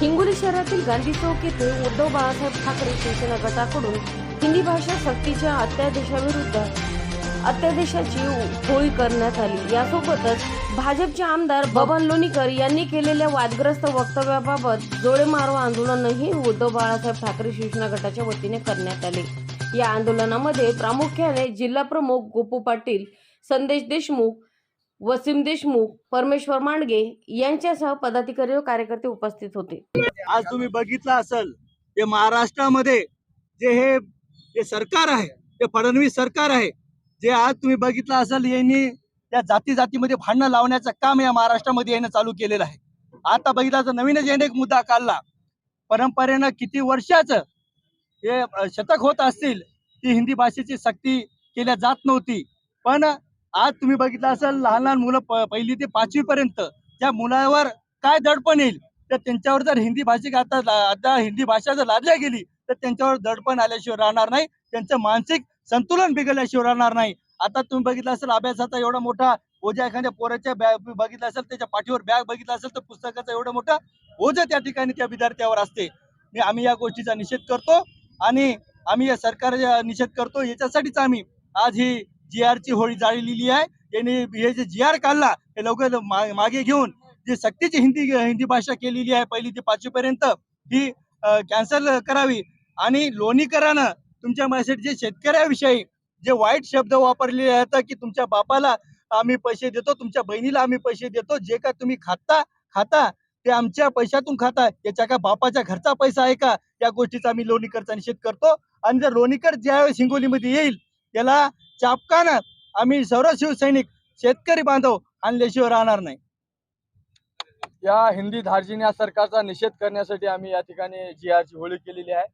हिंगोली शहरातील गांधी चौक येथे उद्धव बाळासाहेब ठाकरे शिवसेना गटाकडून हिंदी भाषा सक्तीच्या अत्यादेशाविरुद्ध अत्यादेशाची होळी करण्यात आली. यासोबतच भाजपचे आमदार बबन लोणीकर यांनी केलेल्या वादग्रस्त वक्तव्याबाबत जोडे मारो आंदोलनही उद्धव बाळासाहेब ठाकरे शिवसेना गटाच्या वतीने करण्यात आले. या आंदोलनामध्ये प्रामुख्याने जिल्हा प्रमुख गोपू पाटील संदेश देशमुख वसीम देशमुख परमेश्वर मांडगे यांच्यासह पदाधिकारी व कार्यकर्ते उपस्थित होते. आज तुम्ही बघितलं असेल हे महाराष्ट्रामध्ये जे हे जे सरकार आहे ते फडणवीस सरकार आहे जे आज तुम्ही बघितलं असेल यांनी त्या जाती जातीमध्ये भांडणं लावण्याचं काम या महाराष्ट्रामध्ये यानं चालू केलेलं आहे. आता बघितलं तर नवीनच याने एक मुद्दा काढला. परंपरेनं किती वर्षाचं हे शतक होत असतील ती हिंदी भाषेची सक्ती केल्या जात नव्हती. पण आज तुम्ही बघितलं असेल लहान लहान मुलं पहिली ते पाचवी पर्यंत त्या मुलावर काय दडपण येईल तर त्यांच्यावर जर हिंदी भाषिक आता आता हिंदी भाषा जर लादल्या गेली तर त्यांच्यावर दडपण आल्याशिवाय राहणार नाही. त्यांचं मानसिक संतुलन बिघडल्याशिवाय राहणार नाही. आता तुम्ही बघितलं असेल अभ्यासाचा एवढा मोठा ओझा एखाद्या पोराच्या बॅग बघितलं असेल त्याच्या पाठीवर बॅग बघितलं असेल तर पुस्तकाचा एवढं मोठा ओझं त्या ठिकाणी त्या विद्यार्थ्यावर असते. मी आम्ही या गोष्टीचा निषेध करतो आणि आम्ही या सरकारचा निषेध करतो. याच्यासाठीच आम्ही आज ही जी ची होळी जाळलेली आहे. यांनी हे जे जी आर काढला हे लवकर मागे घेऊन जी सक्तीची हिंदी हिंदी भाषा केलेली आहे पहिली ते पाचवी पर्यंत ही कॅन्सल करावी. आणि लोणीकरानं तुमच्या माझ्यासाठी जे शेतकऱ्याविषयी जे वाईट शब्द वापरले आहेत की तुमच्या बापाला आम्ही पैसे देतो तुमच्या बहिणीला आम्ही पैसे देतो जे का तुम्ही खाता खाता ते आमच्या पैशातून खाता याच्या का बापाच्या घरचा पैसा आहे का? या गोष्टीचा आम्ही लोणीकरचा निषेध करतो. आणि जर लोणीकर ज्यावेळेस हिंगोलीमध्ये येईल त्याला चापकानं आम्ही सर्व शिवसैनिक शेतकरी बांधव आणल्याशिवाय राहणार नाही. या हिंदी धार्जिन या सरकारचा निषेध करण्यासाठी आम्ही या ठिकाणी जी आरची होळी केलेली आहे.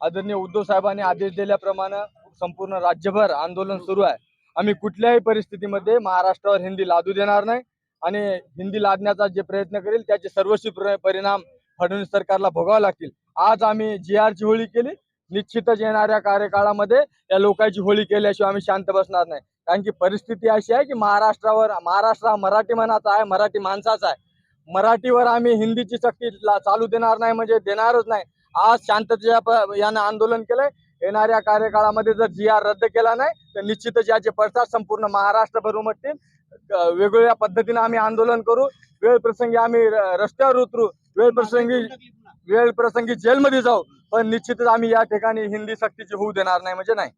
आदरणीय उद्धव साहेबांनी आदेश दिल्याप्रमाणे संपूर्ण राज्यभर आंदोलन सुरू आहे. आम्ही कुठल्याही परिस्थितीमध्ये महाराष्ट्रावर हिंदी लादू देणार नाही आणि हिंदी लादण्याचा जे प्रयत्न करेल त्याचे सर्वस्वी परिणाम फडणवीस सरकारला भोगावे लागतील. आज आम्ही जी आरची होळी केली. निश्चितच येणाऱ्या कार्यकाळामध्ये या लोकांची होळी केल्याशिवाय आम्ही शांत बसणार नाही. कारण की परिस्थिती अशी आहे की महाराष्ट्रावर महाराष्ट्र हा मराठी मनाचा आहे मराठी माणसाचा आहे. मराठीवर आम्ही हिंदीची सक्ती चालू देणार नाही म्हणजे देणारच नाही. आज शांततेच्या यानं आंदोलन केलंय. येणाऱ्या कार्यकाळामध्ये जर जी आर रद्द केला नाही तर निश्चितच याचे पडसाद संपूर्ण महाराष्ट्रभर उमटतील वेगवेगळ्या पद्धतीने आम्ही आंदोलन करू. वेळ प्रसंगी आम्ही रस्त्यावर उतरू. वेळ प्रसंगी वेळ प्रसंगी जेलमध्ये जाऊ. पण निश्चितच आम्ही या ठिकाणी हिंदी सक्तीची होऊ देणार नाही म्हणजे नाही.